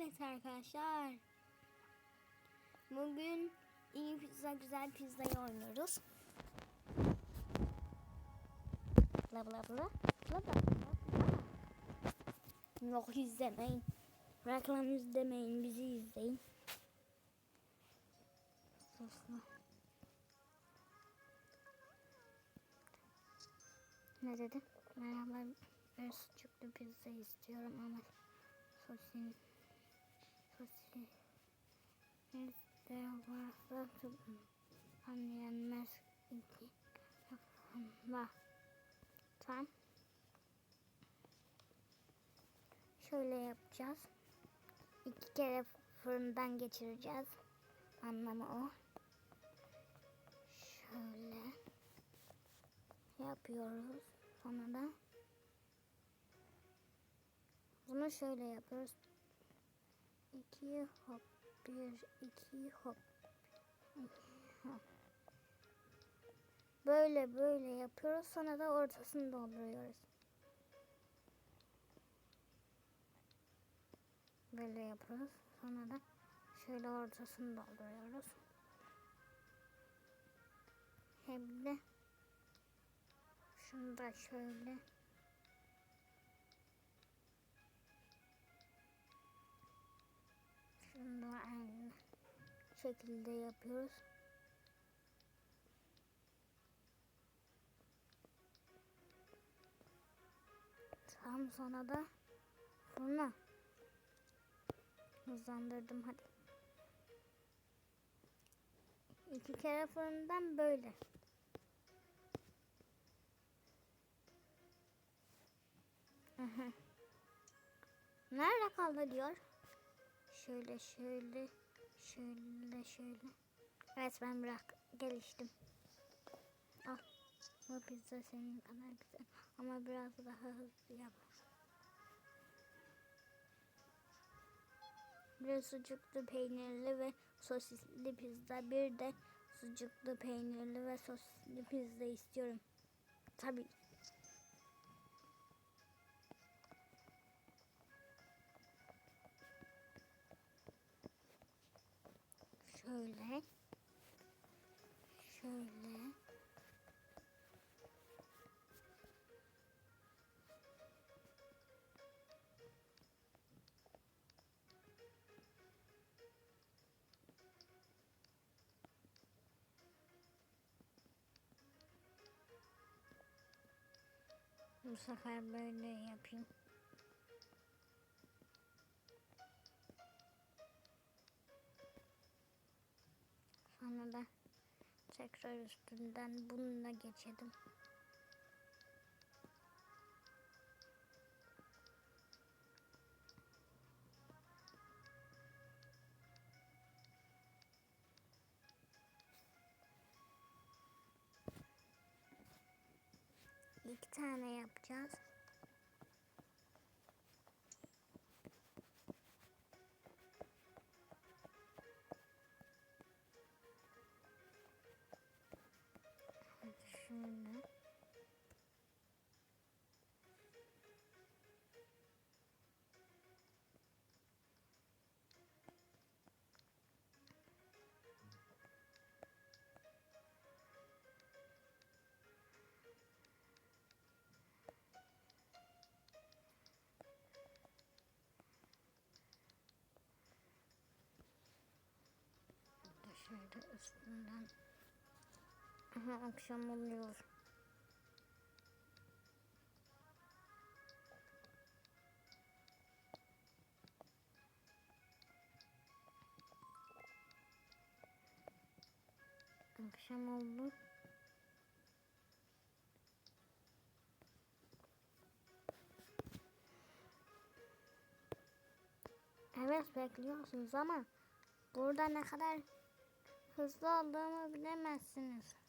Evet arkadaşlar. Bugün iyi pizza güzel pizzayı oynuyoruz. Bla bla bla. Bla bla bla. Yok izlemeyin. Reklam izlemeyin. Bizi izleyin. Ne dedi? Merhaba. Ben sucuklu pizza istiyorum ama sosin sosin de varsa anlayanmaz iki. Tamam. Şöyle yapacağız. İki kere fırından geçireceğiz. Anlamı o. Şöyle yapıyoruz. Sonra da bunu şöyle yapıyoruz. İki hop, bir, iki hop, iki hop. Böyle böyle yapıyoruz. Sonra da ortasını dolduruyoruz. Böyle yapıyoruz. Sonra da şöyle ortasını dolduruyoruz. Hem de şunu da şöyle Şunu da aynı şekilde yapıyoruz. Tam sonra da fırına hızlandırdım hadi. İki kere fırından böyle. Nerede kaldı diyor. Şöyle şöyle şöyle şöyle. Evet ben bırak geliştim. Al. Bu pizza senin kadar güzel. Ama biraz daha hızlı yap. Bir sucuklu peynirli ve sosisli pizza. Bir de sucuklu peynirli ve sosisli pizza istiyorum. Tabii. Şöyle. Şöyle. Bu sefer böyle yapayım. Tekrar üstünden bununla geçelim. İki tane yapacağız. Şöyle. Şöyle üstünden. Aha akşam oluyor. Akşam oldu. Evet bekliyorsunuz ama burada ne kadar hızlı olduğumu bilemezsiniz.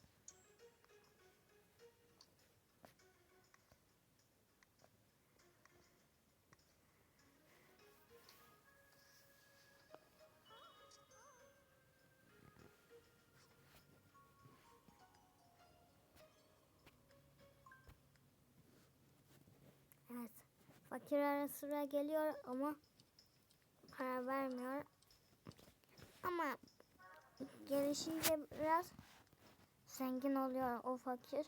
Fakir ara sıra geliyor ama para vermiyor. Ama gelişince biraz zengin oluyor o fakir.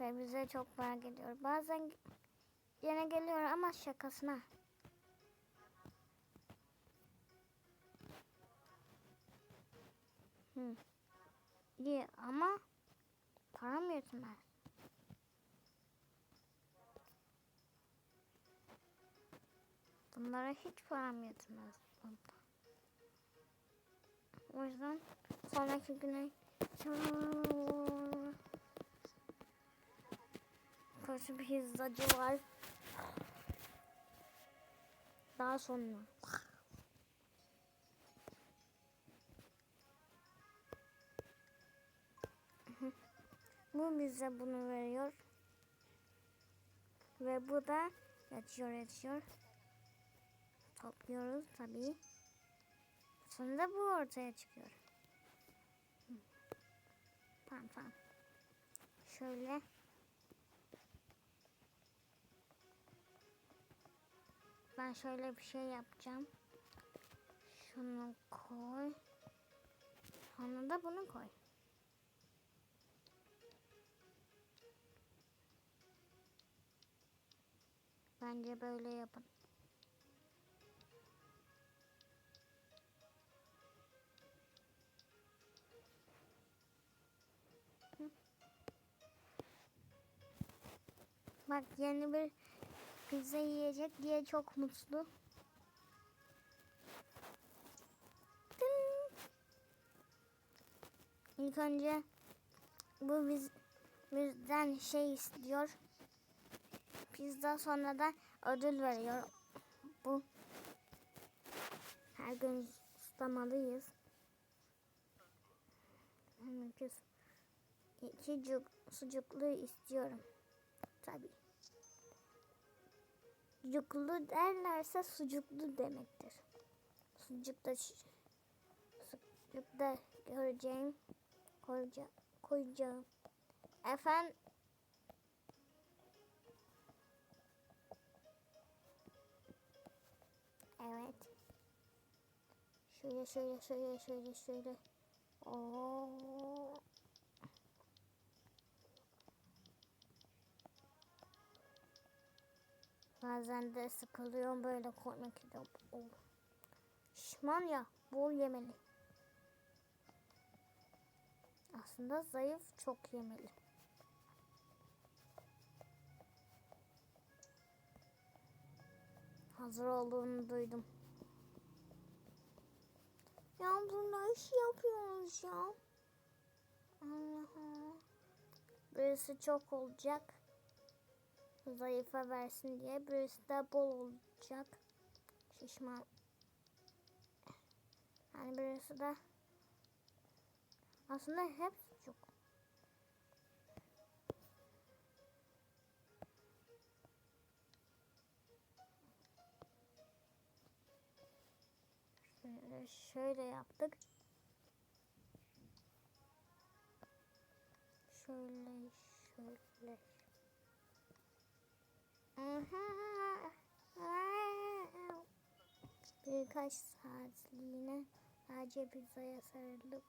Ve bize çok para geliyor. Bazen yine geliyor ama şakasına. Hı. İyi ama param yetmez. Bunlara hiç param yetmez. O yüzden sonraki güne Karşı bir pizzacı var. Daha sonra. Bu bize bunu veriyor. Ve bu da yatıyor yatıyor. Topluyoruz tabii. Sonra bu ortaya çıkıyor. Tamam tamam. Şöyle. Ben şöyle bir şey yapacağım. Şunu koy. Sonra da bunu koy. Bence böyle yapın. Bak yeni bir pizza yiyecek diye çok mutlu. Tın. İlk önce bu biz, bizden şey istiyor. Pizza sonra da ödül veriyor. Bu her gün sustamalıyız. İki, iki cuk, sucuklu istiyorum. Tabii. Sucuklu derlerse sucuklu demektir. Sucukta sucukta göreceğim koyacağım. koyacağım. Efendim Evet. Şöyle şöyle şöyle şöyle şöyle. Oo. Bazen de sıkılıyorum böyle koymak istiyorum. Oh. Şişman ya bol yemeli. Aslında zayıf çok yemeli. Hazır olduğunu duydum. Ya bu ne iş yapıyorsunuz ya? Allah Allah. Birisi çok olacak. Zayıfa versin diye. Birisi de bol olacak. Şişman. Yani birisi de aslında hep çok. Şöyle, şöyle yaptık. Şöyle şöyle. Birkaç saatliğine sadece pizzaya sarılıp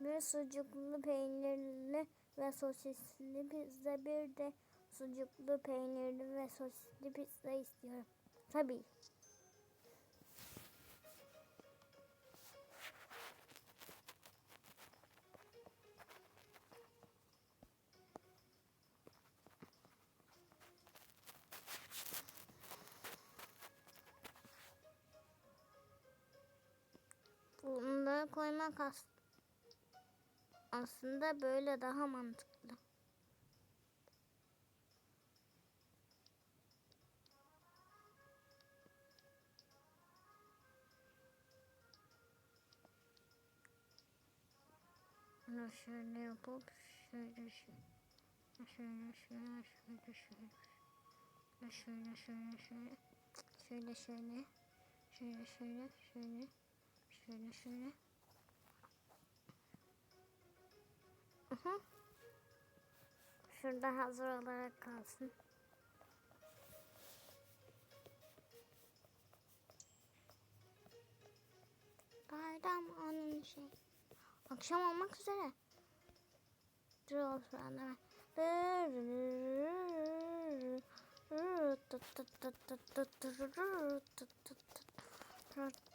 bir sucuklu peynirli ve sosisli pizza bir de sucuklu peynirli ve sosisli pizza istiyorum. Tabii. Bunları koymak as aslında böyle daha mantıklı. Bunu şöyle yapıp şöyle şöyle şöyle şöyle şöyle şöyle şöyle şöyle şöyle şöyle şöyle şöyle şöyle şöyle Şöyle şöyle. Aha. Şurada hazır olarak kalsın. Bayram onun şey. Akşam olmak üzere. Dur olsun anne.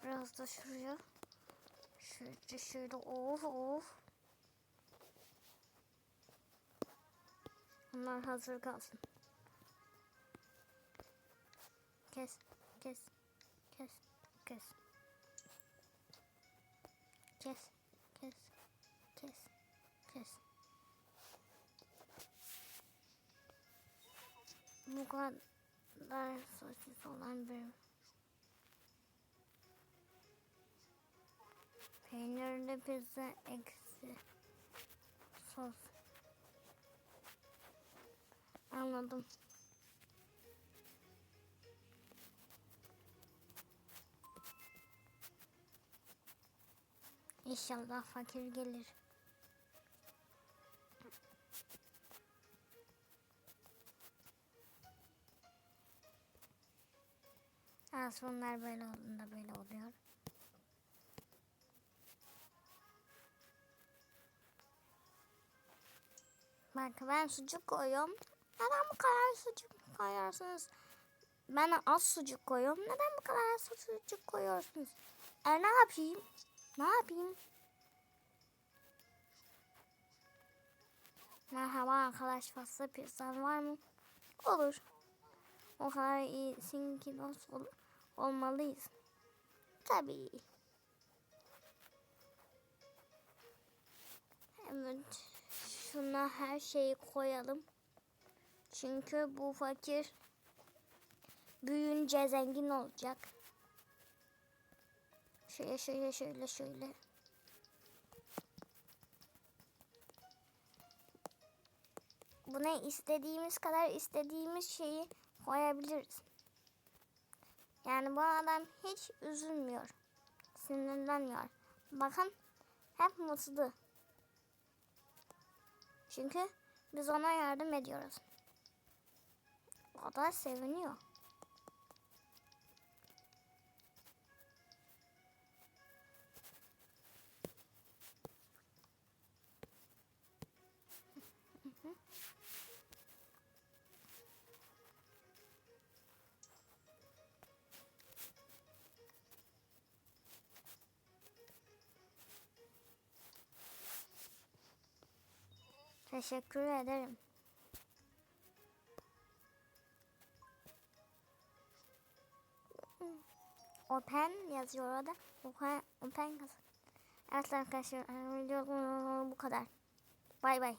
Biraz da şuraya. Şöyle şöyle of of. Bunlar hazır kalsın. Kes, kes, kes, kes. Kes, kes, kes, kes. Bu kadar sosis olan bir peynirli pizza eksi sos. Anladım. İnşallah fakir gelir. Az bunlar böyle olduğunda böyle oluyor. Bak ben sucuk koyuyorum. Neden bu kadar sucuk koyuyorsunuz? Ben az sucuk koyuyorum. Neden bu kadar sucuk koyuyorsunuz? E ne yapayım? Ne yapayım? Merhaba arkadaş fazla pizzan var mı? Olur. O kadar iyisin ki dost ol olmalıyız. Tabii. Evet. Şuna her şeyi koyalım. Çünkü bu fakir büyüyünce zengin olacak. Şöyle şöyle şöyle şöyle. Buna istediğimiz kadar istediğimiz şeyi koyabiliriz. Yani bu adam hiç üzülmüyor. Sinirlenmiyor. Bakın hep mutlu. Çünkü biz ona yardım ediyoruz. O da seviniyor. Teşekkür ederim. Open yazıyor orada. Open, open kazan. Evet arkadaşlar video bu kadar. Bay bay.